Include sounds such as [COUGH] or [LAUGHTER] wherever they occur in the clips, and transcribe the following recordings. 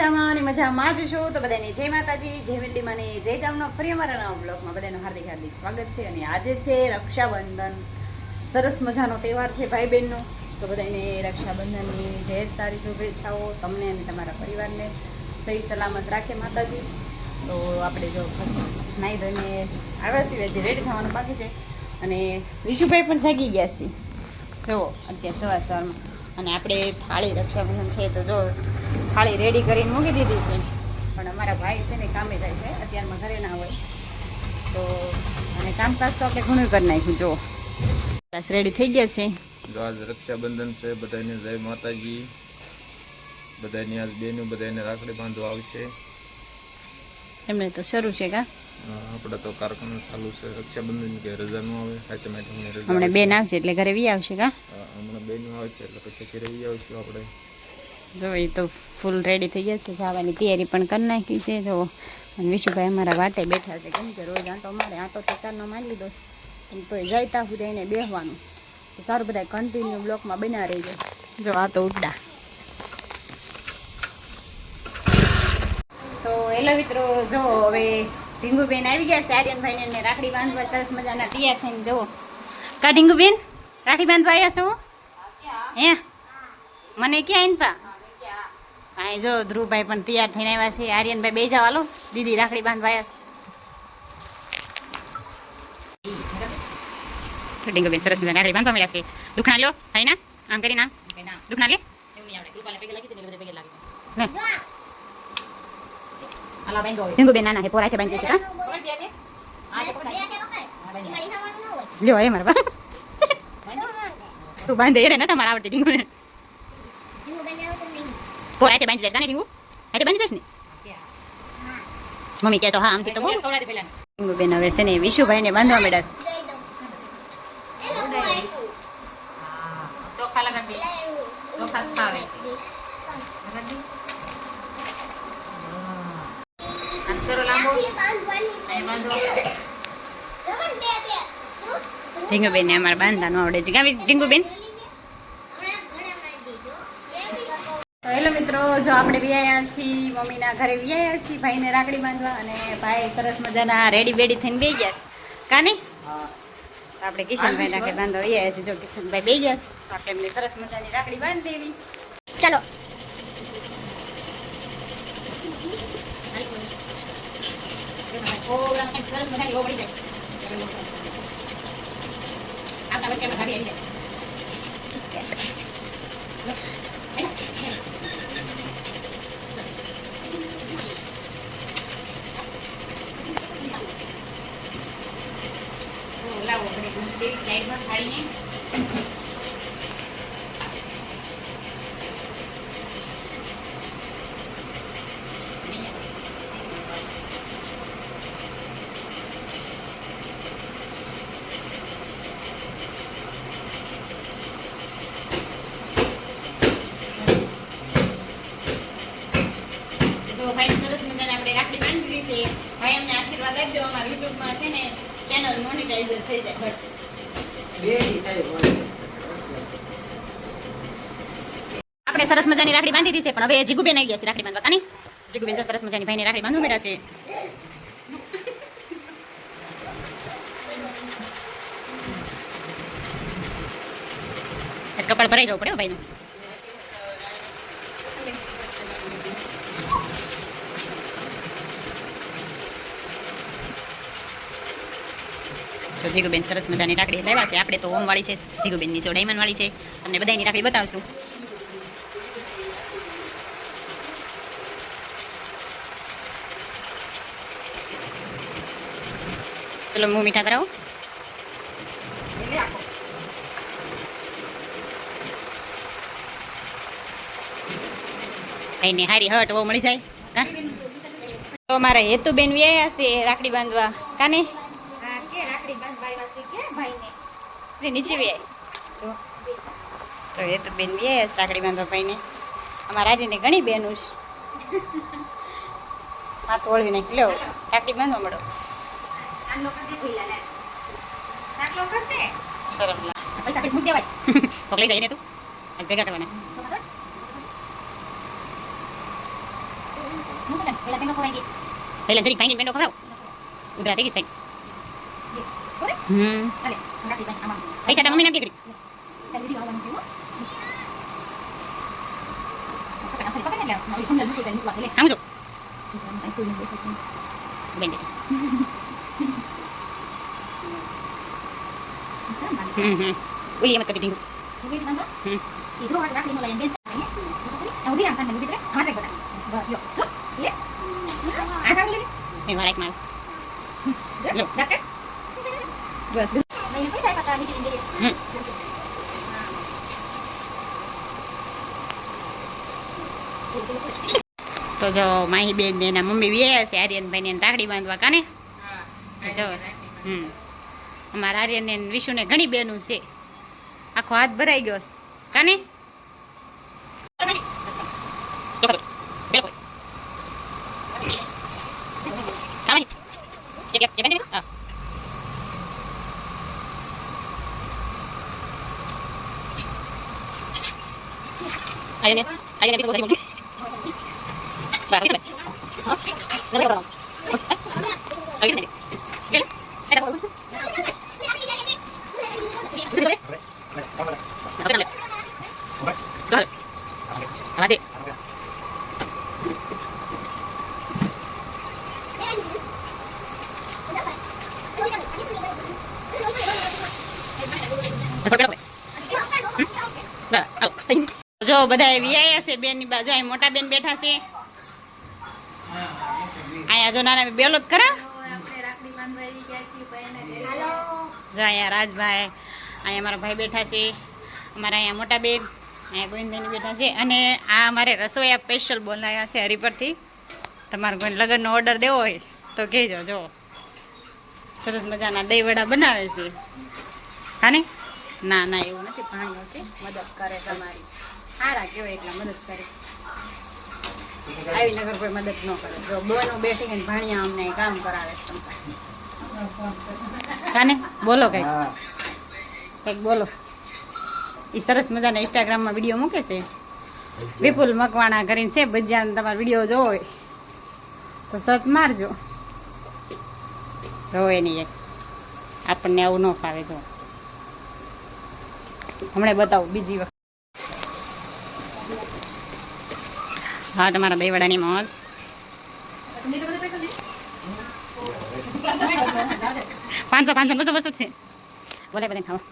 મજામાં અને મજામાં જ છો? તો બધાને જય માતાજી, જય વિંડીમાં અને જય જામનો ફરી અમારા બ્લોગમાં બધાનું હાર્દિક હાર્દિક સ્વાગત છે અને આજે છે રક્ષાબંધન. સરસ મજાનો તહેવાર છે ભાઈ બહેનનો. તો બધાને રક્ષાબંધનની ઢેર સારી શુભેચ્છાઓ તમને અને તમારા પરિવારને. સહી સલામત રાખે માતાજી. તો આપણે જો નાહી ધોઈને આવ્યા છીએ, હજી રેડી થવાનું બાકી છે. અને વિશુભાઈ પણ જાગી ગયા છે. જુઓ, અત્યારે સવાર સવારમાં. અને આપણે થાળી રક્ષાબંધન છે તો જો થાળી રેડી કરીને મૂકી દીધી છે. પણ અમારા ભાઈ છે ને કામે જાય છે અત્યારમાં ઘરે ના હોય. તો અને કામકાજ તો આપણે ઘણું કરી નાખ્યું જો રેડી થઈ ગયા છે. જો આજ રક્ષાબંધન છે બધાને જય માતાજી. બધાની આજ બેનું બધાને રાખડી બાંધવા આવશે. એમને તો શરૂ છે કા? આપણે તો કારખાનું ચાલુ છે રક્ષાબંધન કે રજા નું આવે. સાચા રજા હમણાં બેન આવશે એટલે ઘરે વી આવશે કા? હમણાં બેન આવે છે એટલે પછી ઘરે વી આવશું આપણે જો એ તો ફૂલ રેડી થઈ ગયા છે, જવાની તૈયારી પણ કરી નાખી છે. જો, અને વિશુભાઈ અમારા વાટે બેઠા છે, કેમ કે રોજ આંટો મારે, આંટો ટેકારનો મારી લીધો પણ તોય જઈતા સુધી એને બેસવાનું તો સારું બધા કન્ટિન્યુ બ્લોકમાં બના રહી જાય જો, આ તો ઉપડા તો હેલો મિત્રો, જો, હવે ઢીંગુબેન આવી ગયા છે, આર્યનભાઈને ને રાખડી બાંધવા સરસ મજાના તૈયાર થઈને જુઓ કા ઢીંગુબેન? રાખડી બાંધવા આવ્યા છો? હે? મને ક્યાં આવીને હા જો ધ્રુવભાઈ પણ તૈયાર થઈને આવ્યા છે. આર્યનભાઈ બે જવા લો દીદી રાખડી બાંધવા આવ્યા છે. તો સરસ મજાની રાખડી બાંધવા મળ્યા છે. દુખણા ના? આમ કરી ના. દુખણા લે લે નાના છે પોરા છે બાંધી છે લ્યો એ મારા તું બાંધે એને નતા મારા આવડતી ડીંગુબેન પોરા છે બાંધી જશે કાને ડીંગુ હાથે બાંધી જશે ને મમ્મી કહે તો હા આમથી તો બોલ ડીંગુબેન હવે છે ને વિશુભાઈને બાંધવા મળ્યા છે ચોખા લગાડી ચોખા ખાવે આમ કરો લાંબો ઢીંગુબેન ને અમારે બાંધતા ન આવડે છે ગાવી ઢીંગુબેન તો હેલો મિત્રો જો આપણે વ્યાયા છીએ મમ્મીના ઘરે વ્યાયા છીએ ભાઈને રાખડી બાંધવા અને ભાઈ સરસ મજાના રેડી બેડી થઈને બે ગયા. કાની આપણે કિશનભાઈ રાખડી બાંધવા વ્યાયા છીએ જો કિશનભાઈ બે ગયા. તો આપણે એમને સરસ મજાની રાખડી બાંધી દેવી ચાલો સરસ મજાની ઓગળી જાય આવતા પછી અમે ઘરે આવી જાય લાવો આપણે દેવી સાઈડમાં થાળીને જો ભાઈ સરસ મજાને આપણે રાખડી બાંધી દીધી છે, ભાઈ અમને આશીર્વાદ આપજો અમારા યુટ્યુબમાં છે ને. ચેનલ મોનિટાઈઝર થઈ જાય બટ આપણે સરસ મજાની રાખડી બાંધી દીધી છે પણ હવે જીગુબેન આવી ગયા છે રાખડી બાંધવા. કાની? જીગુબેન જો સરસ મજાની ભાઈને રાખડી બાંધવા મળ્યા છે. કપાળ ભરાઈ જવું પડે ભાઈનું. જો જીગુબેન સરસ મજાની રાખડી લાવ્યા છે. આપણે તો ઓમવાળી છે, જીગુબેનની જો ડાયમંડવાળી છે. તમને બધાની રાખડી બતાવશું. ચલો હું મીઠા કરાવું? ભાઈને હારી હટ, બહુ મળી જાય. તો મારા હેતુબેન વ્યાયા છે રાખડી બાંધવા. કાને? નીચે વ્યાય જો. તો બેન બે છે રાખડી બાંધવા ભાઈને. અમારા આર્યને ઘણી બેનું છે. [LAUGHS] હાથ ઓળવી નાખી. લો રાખડી બાંધવા મળો. શરમ લાગે. પૈસા મૂકી દેવાય [LAUGHS] ને તું. આજ ભેગા કરવાના છે. પહેલા જરીક ભાઈને બેનો ખવડાવ. ઉધરા થઈ ગઈ સાહેબ પૈસા તો મમ્મી નાખી કરી આમ જો બેન હમ હમ ઓલી એમ જ કરી ઢીંગું એ વાળા એક માણસ હમ તો જો માહી બેન ને એના મમ્મી વ્યાયા છે આર્યનભાઈ ને તાકડી બાંધવા કાને? જો હમ. અમારા આર્યન ને વિશુને ઘણી બેનું છે. આખો હાથ ભરાઈ ગયો છે. કાને? 还有点还有点没什么用买了黑色的啊你要不要把来诶还有黑色的也给你 જો બધા વિયાયા છે બેનની બાજુ અહીં મોટા બેન બેઠા છે. અહીંયા જો નાના બેલો જ ખરા. જો અહીંયા રાજભાઈ અહીંયા મારા ભાઈ બેઠા છે, અમારા અહીંયા મોટા બેન અહીંયા ગોવિંદભાઈ બેઠા છે, અને આ અમારે રસોઈયા સ્પેશિયલ બોલાયા છે હરિપરથી. તમારે કોઈ લગ્નનો ઓર્ડર દેવો હોય તો કહેજો, જો. સરસ મજાના દહીં વડા બનાવે છે. હા ને? ના ના, એવું નથી પાણીઓ હશે મદદ કરે તમારી. સારા કહેવાય એટલા મદદ કરે. આવી નગર કોઈ મદદ ન કરે. જો બોનો બેઠી ને ભાણિયા અમને કામ કરાવે કાને? બોલો કંઈક. કંઈક બોલો. એ સરસ મજાના ઇન્સ્ટાગ્રામમાં વીડિયો મૂકે છે. વિપુલ મકવાણા કરીને છે ભજીયાનો તમારો વીડિયો જોવો હોય તો સર્ચ મારજો. જોવો એની એક. આપણને આવું ન ફાવે જો. હમણાં બતાવું બીજી વખત. હા તમારા દહીંવડાની મોજ. પાંચસો પાંચસો બસો બસો છે. બોલે બધા ખાવા.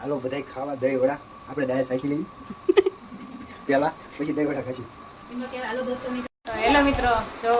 હાલો બધાય ખાવા દહીં વડા. આપણે ડાયરેક્ટ સાચી લેવી. પેલા પછી દહીં વડા ખાશું હેલો મિત્રો. જો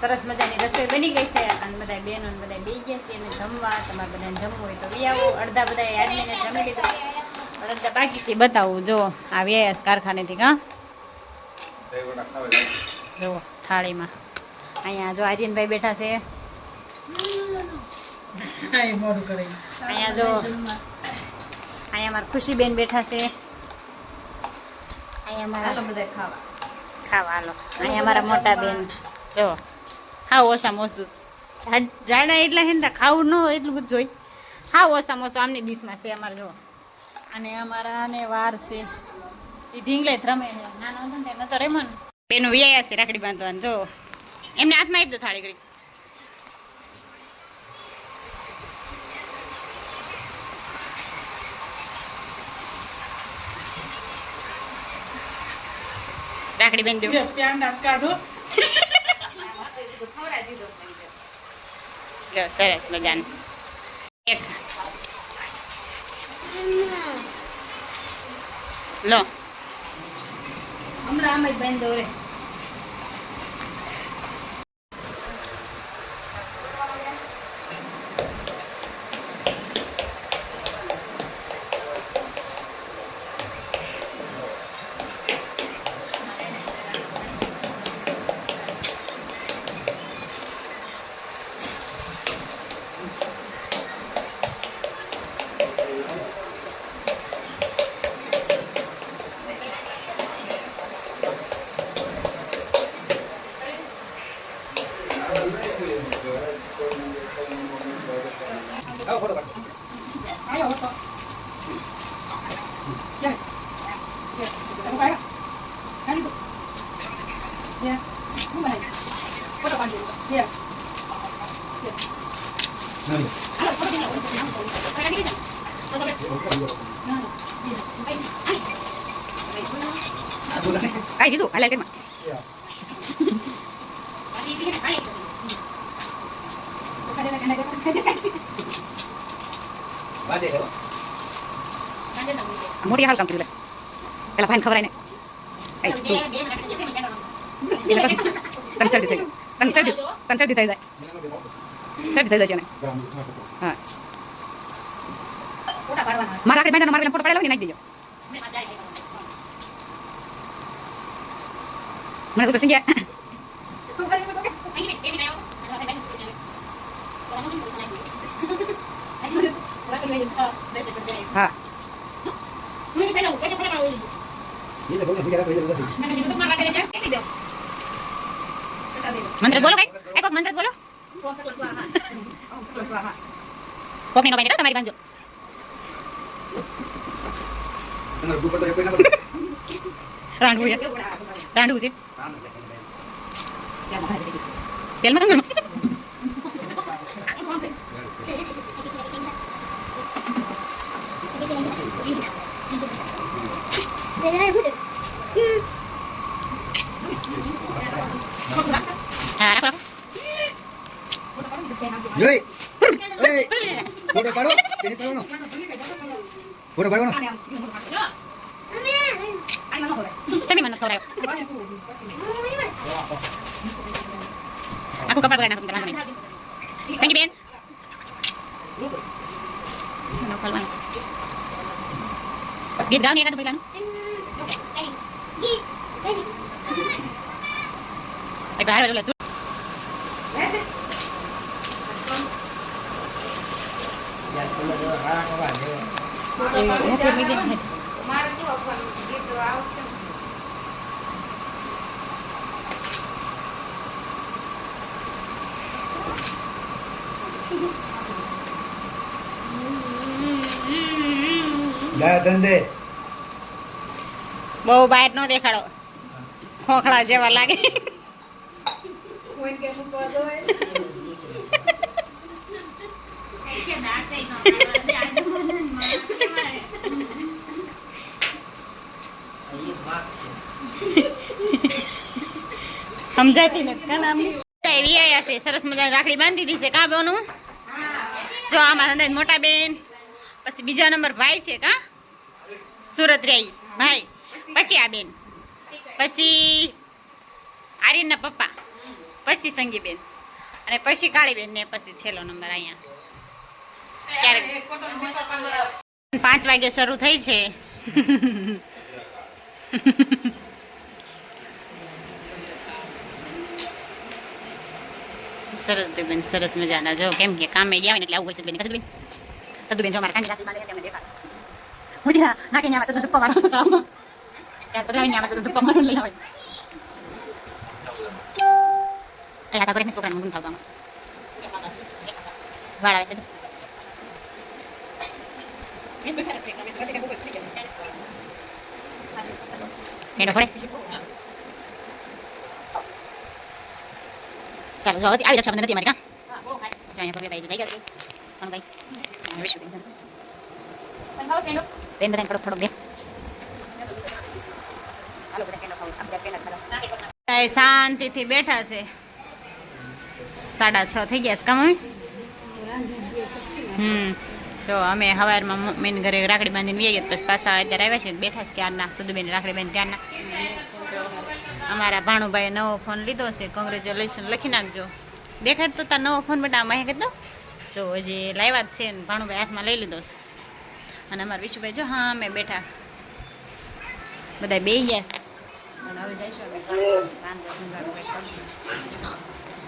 સરસ મજાની રસોઈ બની ગઈ છે. અને બધા બહેનો ને બધા બેસી ગયા છે. અને જમવા તમારે બધાને જમવું હોય તો બી આવો. અડધા બધા આદમીને જમી લીધું. અડધા બાકી છે. બતાવું જો આ વ્યાસ કારખાનેથી કાં. જુઓ થાળીમાં. અહીંયા જો આર્યનભાઈ બેઠા છે. અહીંયા જો અહીંયા મારા ખુશીબેન બેઠા છે. અહીંયા મારા ખાવા. હાલો. અહીંયા મારા મોટા બેન. જો હા ઓછા. મોસું જાડા એટલા છે ને ખાવું ન એટલું બધું જોઈ. હા ઓછા ઓછું. આમની ડીશમાં છે અમારે જો અને અમારા ને વાર છે. ઢીંગલે રમે નાનો હતો ને નતો રમ્યો બેનું વ્યાયા છે રાખડી બાંધવાનું જો. એમને હાથમાં આપી દો થાળી ઘડી. રાખડી બેન જો જો સરસ મજાનું. એક. લો. હમણાં આમ જ બાંધો રે Yeah. Come on. Put up on you. Yeah. Yeah. Nani? Ala, put up in your own. Kaya dikit na. Put up in. Nani. Ay, ay. Ay, bisu. Halal kan mak? Ya. Masih ini kan? Ay. Kadang-kadang kadang-kadang kasih. Bade, ya. Amor ya hal kamu dulu. Kalau pahin kabar ini. Ay, tuh. શરદી તને શરદી થઈ જાય શરદી થઈ જાય છે હા મારા આખરે બાંધા મારા ફોટો પાડેલો ને નાખી દેજો મને તો સિંગ્યા હા બીજા રાખો, બીજા રાખો. મંત્ર બોલો કઈ? એક મંત્ર બોલો. કોકની નો ભાઈ તમારી બાંધજો એ. રાંડવું છે. રાંડવું છે. તેલમાં કંગર હા રાખો રાખો જોઈ. એય, ફોટો પાડો તેને પાડવાનો ફોટો પાડવાનો તમે મને ખવડાવો આખું કપડાં બગાડ નાખું વાંધો નહીં સંગી બેન ન ખોલવાનું ગીત ગાવ ને એકાદ પહેલાનું એક બહાર બેઠો લે, શું? ગયા ધંધે. બહુ બહાર નો દેખાડો. ખોખડા જેવા લાગે. સમજાતી સરસ મજાની રાખડી બાંધી દીધી છે. કા બોનું? જો આમાં મોટા બેન. પછી બીજા નંબર ભાઈ છે, કા? સુરત રહી. ભાઈ, પછી આ બેન. પછી આર્યનના પપ્પા. પછી સંગીબેન. અને પછી કાળીબેન ને પછી છેલ્લો નંબર અહીંયા. ક્યારેક પાંચ વાગે શરૂ થઈ છે. સરસ બેન, સરસ મજાના. જો કેમ કે કામે ગયા હોય એટલે આવું હોય છે બેન. કશું બેન તદુ બેન જો મારા સાંજે રાત્રિ બાંધે તેમને મુજરા નાકે ન્યામાં તો દુપ્પા મારવાનું કામ ચાર પધરાવી ન્યામાં તો દુપ્પા મારવાનું લઈ આવે એ આતા કરીને છોકરાને મૂંગ થાવ વાળ આવે છે એનો પડે ચાલો જો આવી રક્ષાબંધન નથી અમારી કા જો અહીંયા પગે ભાઈ લઈ ગયા છે કોણ ભાઈ હવે થોડોક થોડોક દે કાંઈ શાંતિથી બેઠા છે. સાડા છ થઈ ગયા છે કામ હમ. જો, અમે સવારમાં મમ્મીને ઘરે રાખડી બાંધીને વી ગયા પછી પાછા અત્યારે આવ્યા છે બેઠા છે ક્યારના સદુબેન રાખડી બાંધી ત્યારના અમારા ભાણુભાઈએ નવો ફોન લીધો છે. કોંગ્રેચ્યુલેશન લખી નાખજો. દેખાડતો તાર નવો ફોન, બટ આમાં કીધો જો, હજી લાવ્યા જ છે ને ભાણુભાઈ હાથમાં લઈ લીધો છે. અને અમારા વિશુભાઈ જો હા અમે બેઠા. બધા બે ગયા અને હવે જઈશું